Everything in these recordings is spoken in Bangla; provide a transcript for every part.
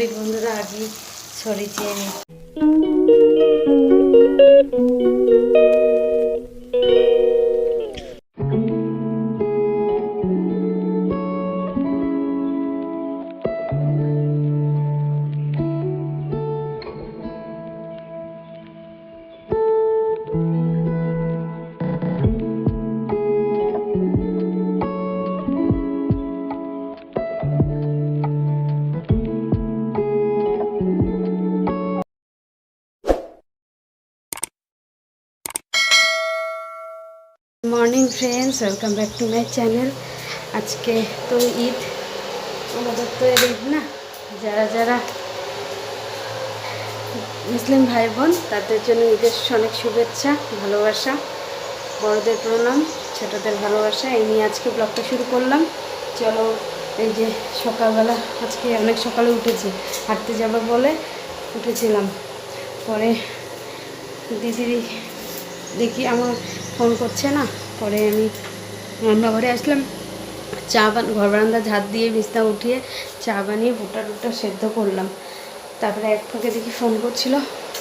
সরি বন্ধুরা আজই সরি নিই friends welcome back to my channel আজকে তো ঈদ, আমাদের তো এর ঈদ না। যারা যারা মুসলিম ভাই বোন তাদের জন্য ঈদের অনেক শুভেচ্ছা, ভালোবাসা, বড়দের প্রণাম, ছোটদের ভালোবাসা। এই নিয়ে আজকে ব্লগটা শুরু করলাম। চলো, এই যে সকালবেলা, আজকে অনেক সকালে উঠেছি। হাঁটতে যাব বলে উঠেছিলাম। পরে দিদি দেখি আমার ফোন করছে না। পরে আমি রান্নাঘরে আসলাম। চা বান, ঘর বারান্দা ঝাঁট দিয়ে বিছনা উঠিয়ে চা বানিয়ে ভুট্টা টুটা সেদ্ধ করলাম। তারপরে এক ফাঁকে দেখি ফোন করছিল,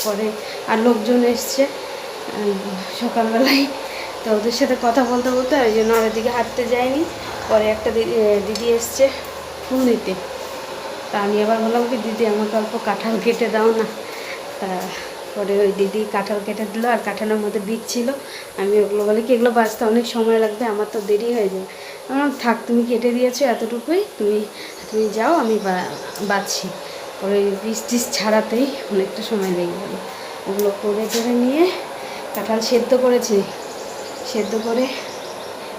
পরে আর লোকজন এসছে সকালবেলায়। তো ওদের সাথে কথা বলতে বলতে ওই জন্য আর এদিকে হাঁটতে যাইনি। পরে একটা দিদি দিদি এসছে ফুল নিতে তা আমি আবার বললাম কি, দিদি, আমাকে অল্প কাঁঠাল কেটে দাও না। তা পরে ওই দিদি কাঁঠাল কেটে দিল আর কাঁঠালের মধ্যে বীজ ছিল। আমি ওগুলো বলে কি, এগুলো বাঁচতে অনেক সময় লাগবে, আমার তো দেরি হয়ে যাবে। আমার থাক, তুমি কেটে দিয়েছ এতটুকুই, তুমি তুমি যাও, আমি বাঁচছি। পরে ওই বীজ টিজ ছাড়াতেই অনেকটা সময় লেগে গেল। ওগুলো করে টেরে নিয়ে কাঁঠাল সেদ্ধ করেছি। সেদ্ধ করে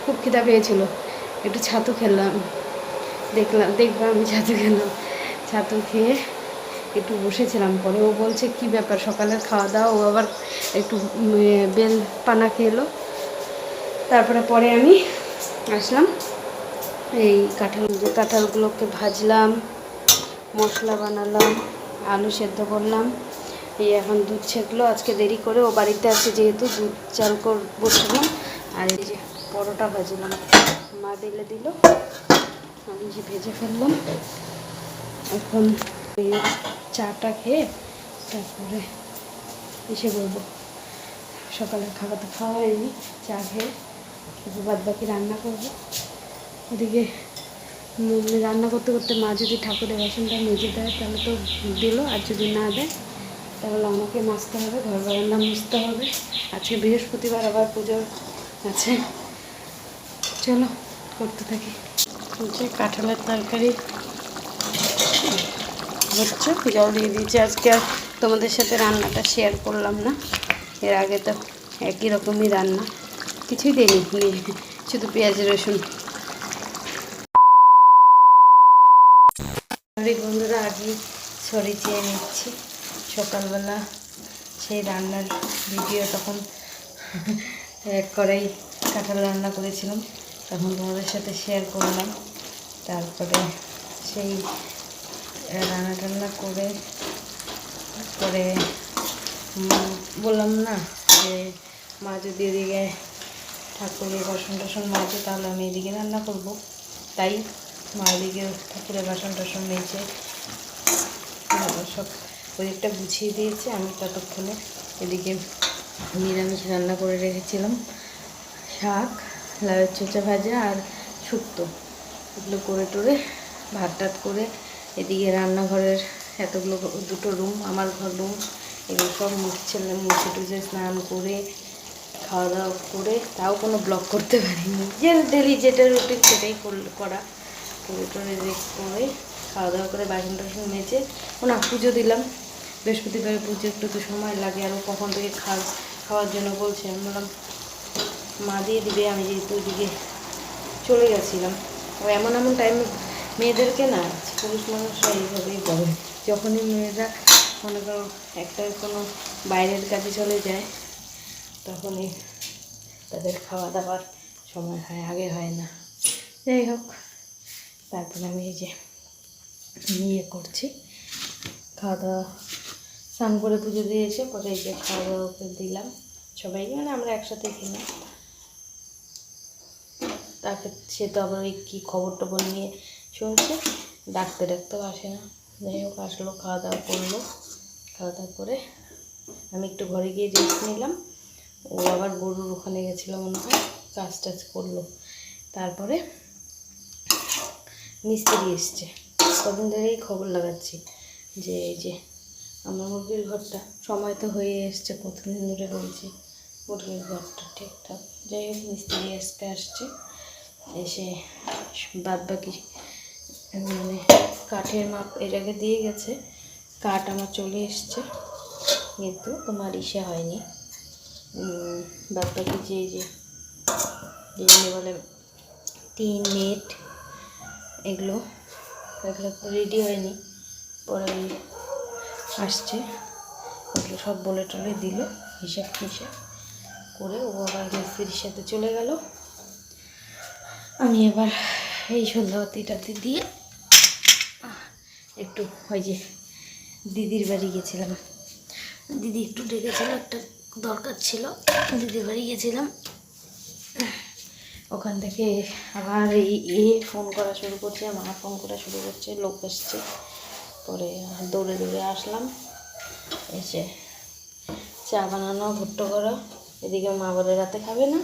খুব খিদা পেয়েছিল। একটু ছাতু খেলাম দেখলাম, দেখব আমি ছাতু খেলাম। ছাতু খেয়ে একটু বসেছিলাম পরে। ও বলছে, কি ব্যাপার? সকালের খাওয়া দাওয়া ও আবার একটু বেল পানা খেলো। তারপরে পরে আমি আসলাম, এই কাঁঠাল কাঁঠালগুলোকে ভাজলাম, মশলা বানালাম, আলু সেদ্ধ করলাম। এই এখন দুধ ছেঁকলো। আজকে দেরি করে ও বাড়িতে আছে যেহেতু, দুধ চাল কর বসালাম আর এই যে পরোটা ভাজলাম। মা দিলে দিল। আমি যে ভেজে ফেললাম। এখন চাটা খেয়ে তারপরে এসে বলব সকালে খাবার তো খাওয়া হয়নি, চা খেয়ে বাদ বাকি রান্না করব। ওদিকে রান্না করতে করতে মা যদি ঠাকুরের বাসনটা মেজে দেয় তাহলে তো দিল, আর যদি না দেয় তাহলে আমাকে মাজতে হবে ঘর বারান্দা মুছতে হবে। আজকে বৃহস্পতিবার আবার পুজো আছে। চলো, করতে থাকি। কাঁঠালের তরকারি। হচ্ছে। জল দিয়ে দিয়েছি। আজকে আর তোমাদের সাথে রান্নাটা শেয়ার করলাম না। এর আগে তো একই রকমই রান্না। কিছুই দিইনি। শুধু পেঁয়াজ, রসুন। বন্ধুরা, আজই সরি চেয়ে নিচ্ছি। সকালবেলা সেই রান্নার ভিডিও তখন এক কড়াই কাঁঠাল রান্না করেছিলাম। তখন তোমাদের সাথে শেয়ার করলাম। তারপরে সেই রান্না টান্না করে উম, বললাম না যে মা যদি এদিকে ঠাকুরের বাসন টাসন মাজে তাহলে আমি এদিকে রান্না করব। তাই মা এদিকে ঠাকুরের বাসন টাসন আহ, সব ওদিকটা গুছিয়ে দিয়েছে। আমি ততক্ষণে এদিকে নিরামিষ রান্না করে রেখেছিলাম। শাক লাউয়ের চোচা ভাজা আর শুক্তো। এগুলো করে টোরে ভাত টাত করে এদিকে রান্নাঘরের এতগুলো দুটো রুম, আমার ঘর রুম, এগুলো সব মুছছিলাম মুছে টুছে স্নান করে খাওয়া দাওয়া করে, তাও কোনো ব্লগ করতে পারিনি। যে ডেলি যেটা রুটিন সেটাই করা, করে। রেখ করে খাওয়া দাওয়া করে বাসন টাসন মেজে, ও না, পুজো দিলাম। বৃহস্পতিবার পুজো, একটু তো সময় লাগে আর কখন থেকে খাওয়া খাওয়ার জন্য বলছে। আমি বললাম, মা দিয়ে দিবে, আমি যেহেতু ওইদিকে চলে গেছিলাম। ও এমন এমন টাইমে মেয়েদেরকে না, পুরুষ মানুষরা এইভাবেই বলে যখনই মেয়েরা, মনে করো, একটা কোনো বাইরের কাজে চলে যায়, তখনই তাদের খাওয়া দাওয়ার সময় হয়, আগে হয় না। যাই হোক, তারপরে আমি এই যে ইয়ে করছি। খাওয়া দাওয়া স্নান করে পুজো দিয়ে এসে পরে এই যে খাওয়া দাওয়া দিলাম সবাই। মানে আমরা একসাথে খেলাম। তাকে সে তো আবার ওই কী খবর টবর নিয়ে শুনছে ডাকতে ডাকতেও আসে না। যাই হোক, আসলো, খাওয়া দাওয়া করল। খাওয়া দাওয়া করে আমি একটু ঘরে গিয়ে রেস্ট নিলাম। ও আবার গরুর ওখানে গেছিল মনে হয়, কাজ টাজ করল। তারপরে মিস্ত্রি এসছে। কদিন ধরেই খবর লাগাচ্ছি যে, এই যে আমার মুরগির ঘরটা, সময় তো হয়ে এসছে, কতদিন ধরে বলছি মুরগির ঘরটা ঠিকঠাক। যাই হোক, মিস্ত্রি আজকে আসছে। এসে বাদ বাকি মানে কাঠের মাপ এর আগে দিয়ে গেছে। কাঠ আমার চলে এসছে। কিন্তু তোমার ইসে হয়নি। উম, বাদ বাকি যে যে যেগুলো বলে তিন নেট এগুলো এগুলো রেডি হয়নি। পরে আসছে। ওগুলো সব বলে টলে দিল হিসাব হিসাব করে ও আবার মিস্ত্রির সাথে চলে গেল। আমি এবার এই সন্ধ্যাবাতিটাতে দিয়ে একটু ওই যে দিদির বাড়ি গেছিলাম। দিদি একটু ডেকেছিল, একটা দরকার ছিল, দিদির বাড়ি গেছিলাম। ওখান থেকে আবার এই এ ফোন করা শুরু করছে, মা ফোন করা শুরু করছে, লোক এসছে। পরে দৌড়ে দৌড়ে আসলাম, এসে চা বানানো, ভুট্টো করা। এদিকে মা বলে, রাতে খাবে না?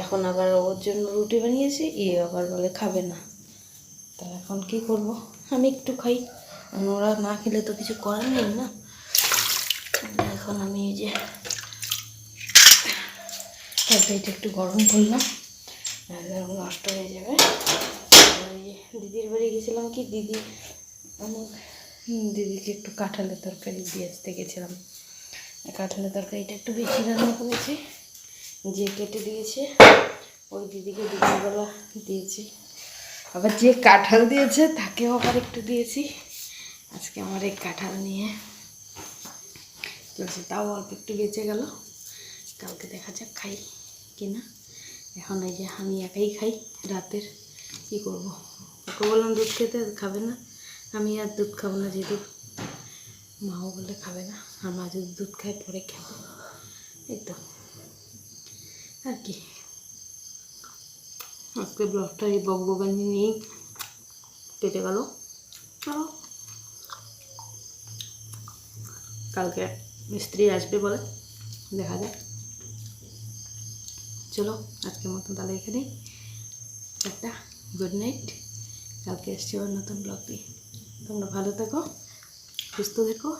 এখন আবার ওর জন্য রুটি বানিয়েছি এ আবার বলে, খাবে না। তা এখন কি করব? আমি একটু খাই। ওরা না খেলে তো কিছু করার নেই না। এখন আমি এই যে তরকারিটা একটু গরম করলাম। নষ্ট হয়ে যাবে। দিদির বাড়ি গেছিলাম কি? দিদি আমার দিদিকে একটু কাঁঠালের তরকারি দিয়ে আসতে গেছিলাম। কাঁঠালের তরকারিটা একটু বেশি রান্না করেছি। যে কেটে দিয়েছে ওই দিদিকে দুপুরবেলা দিয়েছি। আবার যে কাঁঠাল দিয়েছে, তাকেও আবার একটু দিয়েছি। আজকে আমার এই কাঁঠাল নিয়ে। চলছে, তাও অল্প একটু বেঁচে গেল। কালকে দেখা যাক খাই কি না। এখন এই যে আমি একাই খাই রাতের, কি করব? ওকে বললাম, দুধ খেতে খাবে না। আমি আর দুধ খাব না, যেহেতু মাও বলে খাবে না। আর যদি দুধ খায়, পরে খাব। এই তো। আর কি? আজকে ব্লগটা এই বকবগানি নিয়েই কেটে গেল। চলো। কালকে মিস্ত্রি আসবে বলে দেখা যাক। চলো, আজকের মতো তাহলে এখানেই একটা গুড নাইট। কালকে এসছি আবার নতুন ব্লগ দিয়ে তোমরা ভালো থেকো, সুস্থ থেকো।